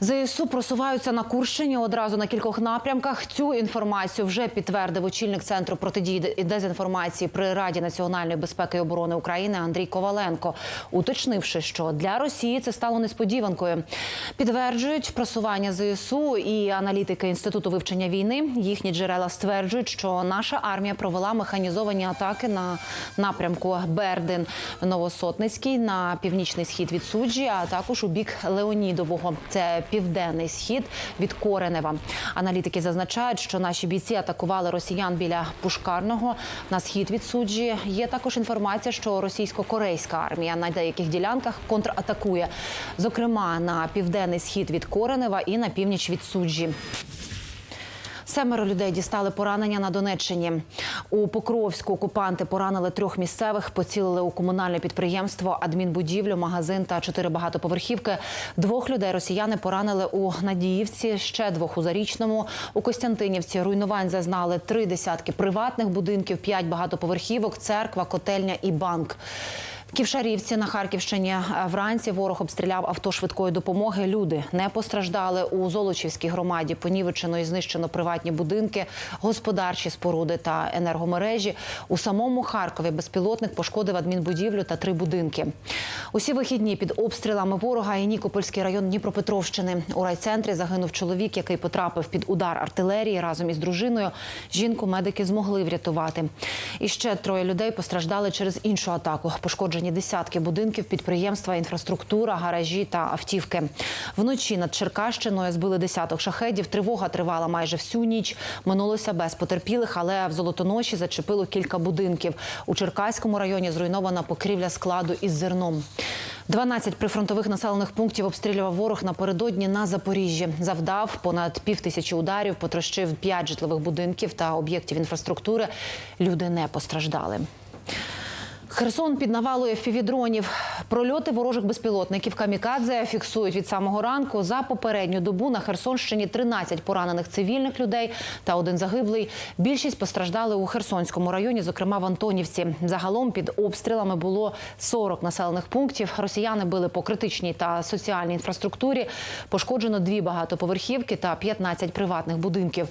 ЗСУ просуваються на Курщині одразу на кількох напрямках. Цю інформацію вже підтвердив очільник центру протидії і дезінформації при Раді національної безпеки і оборони України Андрій Коваленко, уточнивши, що для Росії це стало несподіванкою. Підтверджують просування ЗСУ і аналітики інституту вивчення війни. Їхні джерела стверджують, що наша армія провела механізовані атаки на напрямку Бердин Новосотницький на північний схід від суджі, а також у бік Леонідового. Це південний схід від Коренева. Аналітики зазначають, що наші бійці атакували росіян біля Пушкарного на схід від суджі. Є також інформація, що російсько-корейська армія на деяких ділянках контратакує, зокрема на південний схід від Коренева і на північ від суджі. Семеро людей дістали поранення на Донеччині. У Покровську окупанти поранили трьох місцевих, поцілили у комунальне підприємство, адмінбудівлю, магазин та чотири багатоповерхівки. Двох людей росіяни поранили у Надіївці, ще двох у Зарічному. У Костянтинівці руйнувань зазнали три десятки приватних будинків, п'ять багатоповерхівок, церква, котельня і банк. Ківшарівці на Харківщині е, вранці ворог обстріляв авто швидкої допомоги. Люди не постраждали у Золочівській громаді. Понівечено і знищено приватні будинки, господарчі споруди та енергомережі. У самому Харкові безпілотник пошкодив адмінбудівлю та три будинки. Усі вихідні під обстрілами ворога і Нікопольський район Дніпропетровщини. У райцентрі загинув чоловік, який потрапив під удар артилерії разом із дружиною. Жінку медики змогли врятувати. І ще троє людей постраждали через іншу атаку. Пошкоджені десятки будинків, підприємства, інфраструктура, гаражі та автівки. Вночі над Черкащиною збили десяток шахедів. Тривога тривала майже всю ніч. Минулося без потерпілих, але в Золотоноші зачепило кілька будинків. У Черкаському районі зруйнована покрівля складу із зерном. 12 прифронтових населених пунктів обстрілював ворог напередодні на Запоріжжі. Завдав понад пів тисячі ударів, потрощив 5 житлових будинків та об'єктів інфраструктури. Люди не постраждали. Херсон під навалою фівідронів. Прольоти ворожих безпілотників камікадзе фіксують від самого ранку. За попередню добу на Херсонщині 13 поранених цивільних людей та один загиблий. Більшість постраждали у Херсонському районі, зокрема в Антонівці. Загалом під обстрілами було 40 населених пунктів. Росіяни били по критичній та соціальній інфраструктурі. Пошкоджено дві багатоповерхівки та 15 приватних будинків.